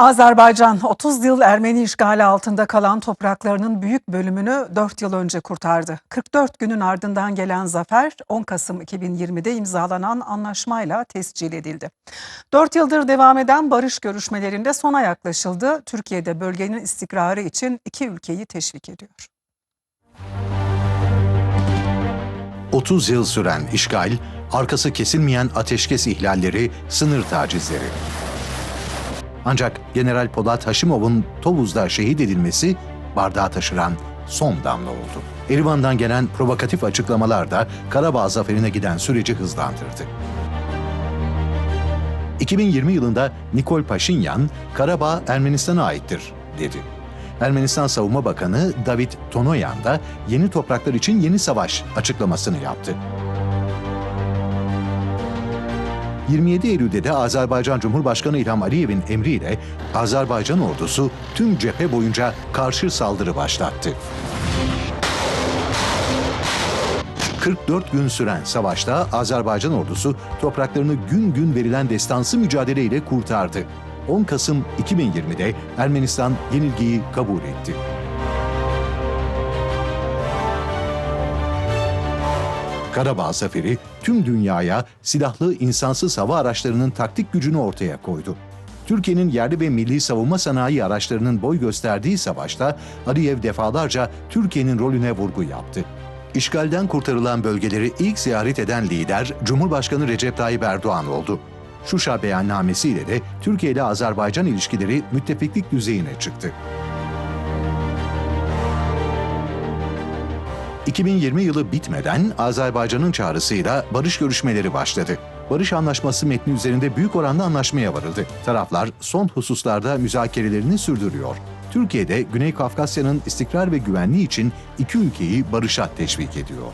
Azerbaycan 30 yıl Ermeni işgali altında kalan topraklarının büyük bölümünü 4 yıl önce kurtardı. 44 günün ardından gelen zafer 10 Kasım 2020'de imzalanan anlaşmayla tescil edildi. 4 yıldır devam eden barış görüşmelerinde sona yaklaşıldı. Türkiye'de bölgenin istikrarı için iki ülkeyi teşvik ediyor. 30 yıl süren işgal, arkası kesilmeyen ateşkes ihlalleri, sınır tacizleri. Ancak General Polat Haşimov'un Tovuz'da şehit edilmesi bardağı taşıran son damla oldu. Erivan'dan gelen provokatif açıklamalar da Karabağ zaferine giden süreci hızlandırdı. 2020 yılında Nikol Paşinyan, Karabağ Ermenistan'a aittir dedi. Ermenistan Savunma Bakanı David Tonoyan da yeni topraklar için yeni savaş açıklamasını yaptı. 27 Eylül'de de Azerbaycan Cumhurbaşkanı İlham Aliyev'in emriyle Azerbaycan ordusu tüm cephe boyunca karşı saldırı başlattı. 44 gün süren savaşta Azerbaycan ordusu topraklarını gün gün verilen destansı mücadeleyle kurtardı. 10 Kasım 2020'de Ermenistan yenilgiyi kabul etti. Karabağ Zaferi tüm dünyaya silahlı insansız hava araçlarının taktik gücünü ortaya koydu. Türkiye'nin yerli ve milli savunma sanayi araçlarının boy gösterdiği savaşta Aliyev defalarca Türkiye'nin rolüne vurgu yaptı. İşgalden kurtarılan bölgeleri ilk ziyaret eden lider Cumhurbaşkanı Recep Tayyip Erdoğan oldu. Şuşa beyannamesiyle de Türkiye ile Azerbaycan ilişkileri müttefiklik düzeyine çıktı. 2020 yılı bitmeden Azerbaycan'ın çağrısıyla barış görüşmeleri başladı. Barış anlaşması metni üzerinde büyük oranda anlaşmaya varıldı. Taraflar son hususlarda müzakerelerini sürdürüyor. Türkiye de Güney Kafkasya'nın istikrar ve güvenliği için iki ülkeyi barışa teşvik ediyor.